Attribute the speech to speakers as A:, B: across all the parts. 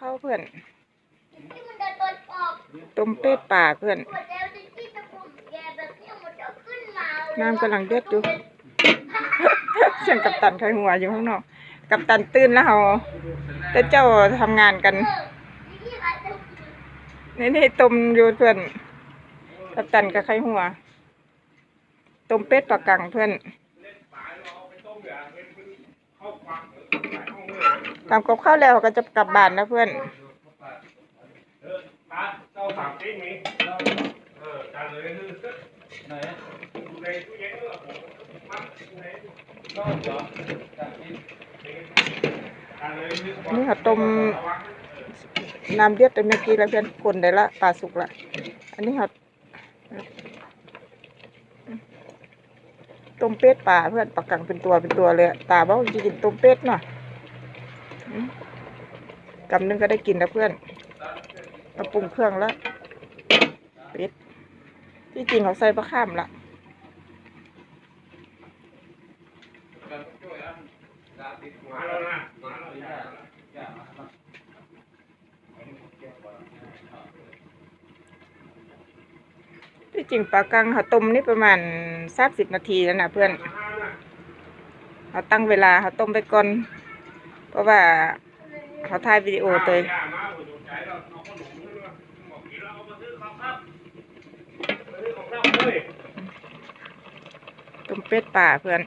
A: ข้าวเพื่อน
B: ที่มันจะต้นออก
A: ต้มเป็ดป่าเพื่อน
B: ปวดแล้วที่ที่ตะปุ่มแกแบบนี้มันจะขึ้นมา
A: น้ำกำลังเดือดอยู่เสียงกัปตันไขหัวอยู่ข้างนอก กัปตันตื่นแล้วเฮาแต่เจ้าทำงานกัน
B: เออที่อาจจะ
A: นี่นี่ต้มอยู่เพื่อน กัปตันกับไขหัวต้มเป็ดปลากังเพื่อน ทำกับข้าวแล้วก็จะกลับบ้านนะเพื่อน
C: นี่หอยคือ
A: นี่เขาต้มน้ำเดือดไปเมื่อกี้แล้วเพื่อนคนได้ละปลาสุกละ อันนี้เขาต้มเป็ดปลาเพื่อนปลากังเป็นตัวเป็นตัวเลย ตาบอกจะกินต้มเป็ดเนาะ กำนึงก็ได้กินแล้วเพื่อนเราปรุงเครื่องแล้วป็ดที่จริงเขาใส่ปลาข้ามละที่จริงปลากังเขาต้มนี่ประมาณสามสิบนาทีแล้วนะเพื่อนเขาตั้งเวลาเขาต้มไปก่อน ราะว่าเขาถ่ายวิดีโอตัวตุ่มเป็ดป่าเพื่อน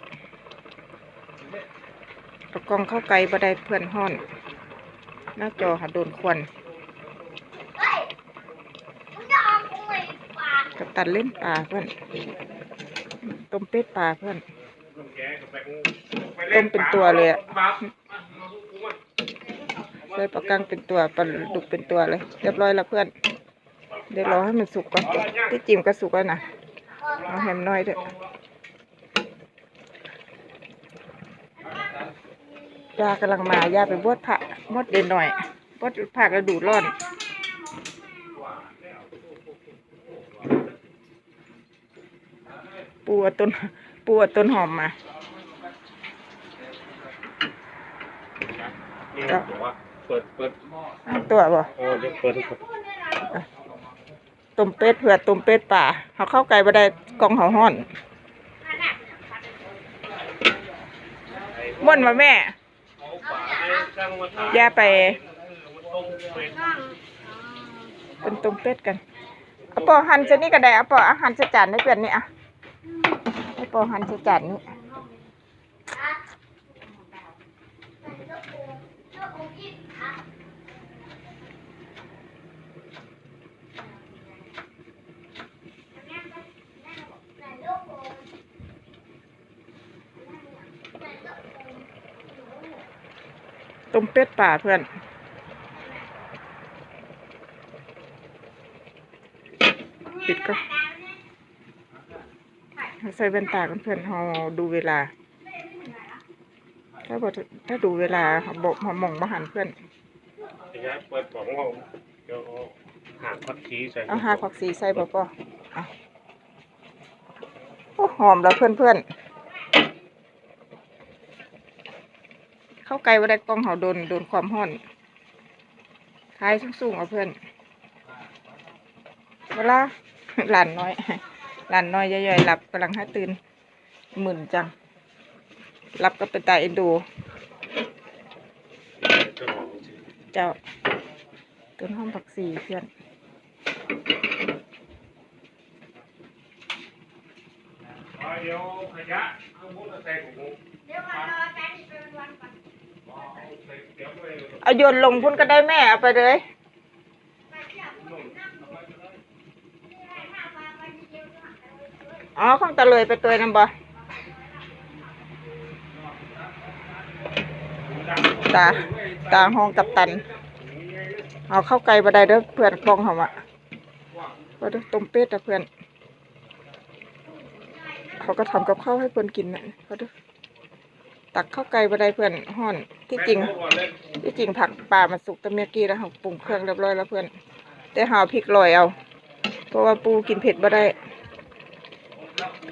A: ประกองเข้าไกลบ่ได้เพื่อนห่อน หน้าจอหัดโดนควน
B: กั
A: บตัดเล่นป่าเพื่อนต้มเป็ดป่าเพื่อน
C: ต้
A: มเป็นตัวเลยอะ
C: ปั๊บ
A: ใส่ปลากังเป็นตัวปลาดุกเป็นตัวเลย เรียบร้อยแล้วเพื่อน เดี๋ยวรอให้มันสุกก่อนที่จิ้มก็สุกแล้วนะเอาแฮมน้อยเถอะยากำลังมาย่าไปบวชพระมดเด่นหน่อยบวชพระกระดูร้อนปูต้นปูต้นหอมมา
C: นี่บอกว่า เปิดเปิด
A: เอาตัวบ่
C: โอ้เดี๋ยวเปิดทุกคน
A: ต้มเป็ดเผื่อต้มเป็ดป่าเขาเข้าไก่บ่ได้กล่องเขาห้อนม่วนมาแม่
C: เอาฝาให้ช่างมาทา
A: ย่าไป
C: ต้มเป็น
A: เป็นต้มเป็ดกันเอาปอหั่นจะนี่ก็ได้เอาปออาหารจะจานได้เปลี่ยนนี่อะให้ปอหั่นจะจานนี่ ต้มเป็ดป่าเพื่อน ปิดก็ใส่แว่นตากันเพื่อนเราดูเวลา ถ้าบอกถ้าดูเวลาเขาบอกหมองมาหันเพื่อน
C: เดี๋ยวเปิดของเราเดี๋ยวเอาหางพัดชีใส่
A: เอาหาผักสีใส่บ่ปอเอาโอ้หอมแล้วเพื่อนเพื่อนๆ เข้าไกลว่าได้กล้องเขาโดนโดนความห้อนท้ายสูงๆเอาเพื่อนเวลาหลานน้อยหลานน้อยย่อยๆหลับกำลังให้ตื่นหมื่นจังหลับก็เป็นตาเอ็นดู เจ้าต้นห้อมผักสีเพื่อน
C: เดี๋ยวขยะเอามุดใส่ถุง
B: เดี๋ยวมารอกันอีกเป็นวันก่อน
C: เดี๋ยวไป
A: เอาโยนลงพุ่นก็ได้แม่เอาไปเลยอ๋อของตะเลยไปตัวนั่นบ่ตาตาห้องกับตัน เอาเข้าไกลบ่ได้เด้อเพื่อนกล้องเขาอะก็เด้อต้มเป็ดอะเพื่อน เขาก็ทำกับข้าวให้เพื่อนกินนะเขาเด้อตักเข้าไกลบ่ได้เพื่อนห้อน ที่จริง ที่จริงผักปลามันสุกแตะเมียกี้แล้วเราปรุงเครื่องเรียบร้อยแล้วเพื่อน แต่หาพริกลอยเอา เพราะว่าปูกินเผ็ดบ่ได้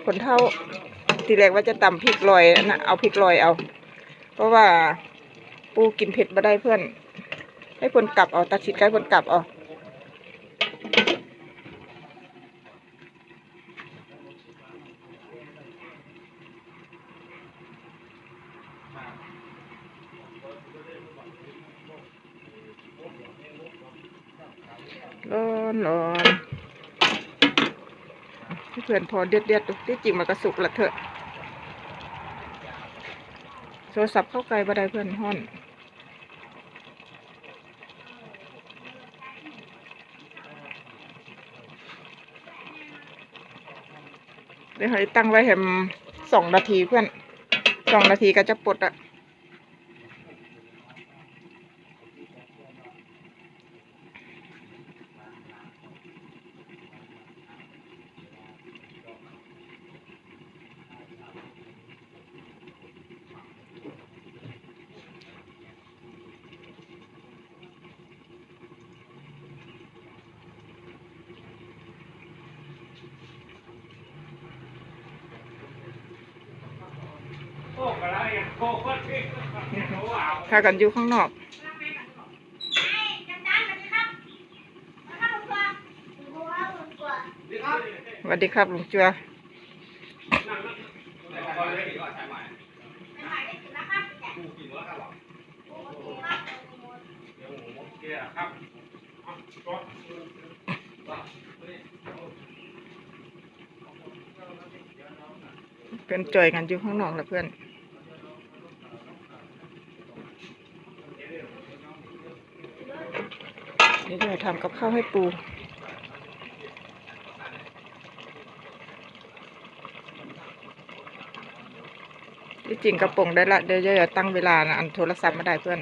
A: คนเท่าทีแรกว่าจะตำพริกลอยนะเอาพริกลอยเอา เพราะว่าปูกินเผ็ดบ่ได้เพื่อน ให้คนกลับเอาตัดสินใจเพิ่นกลับเอา ร้อนร้อนเพื่อนพอเด็ดเด็ดๆดูที่จริงมันก็สุกละเถอะโทรศัพท์เข้าไกลบ่ได้เพื่อนห้อนเดี๋ยวให้ตั้งไว้แฮมสองนาทีเพื่อนสองนาทีก็จะปลดอะ ถ้ากันอยู่ข้างนอก สวัสดีครับลุงจัวเพื่อนจอยกันอยู่ข้างนอกแล้วเพื่อน ทำกับข้าวให้ปูที่จริงกระป๋องได้ละเดี๋ยวจะตั้งเวลานะอันโทรศัพท์มาได้เพื่อน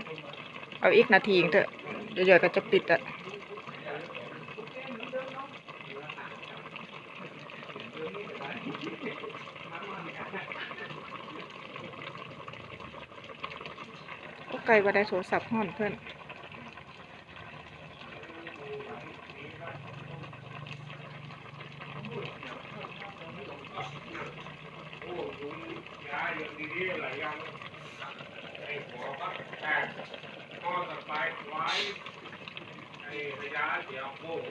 A: เอาอีกนาทีเองเถอะเดี๋ยวๆก็จะปิดอะก็ไกลว่าได้โทรศัพท์ห้อนเพื่อน
C: ยาอย่างดีๆหลายอย่างไอ้หัวก็แตกข้อต่อไปไว้ไอ้ระยะเดียวโค้ง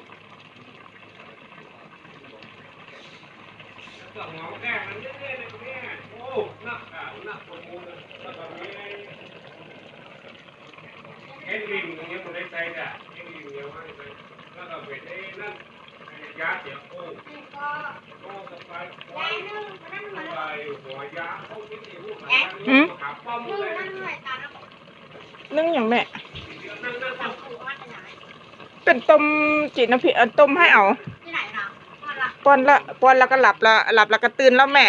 C: แล้วก็หัวแก้มันเรื่อยๆเลยเนี่ยโอ้หนักอะหนักคนมูลแล้วก็มีเอ็นลิงตรงนี้มันได้ใช้จ้ะเอ็นลิงเยวไม่ได้แล้วก็เป็นไอ้นั่น ไอ้ระยะเดี๋ยวโค้งข้อต่อไปไว้
A: หืมนึ่งอย่างแม่ เป็นต้มจีนน้ำพริกเอ่อต้มให้เอา
B: ที่ไหนนะ
A: ป้อนละป้อนแล้วก็หลับละหลับแล้วก็ตื่นแล้วแม่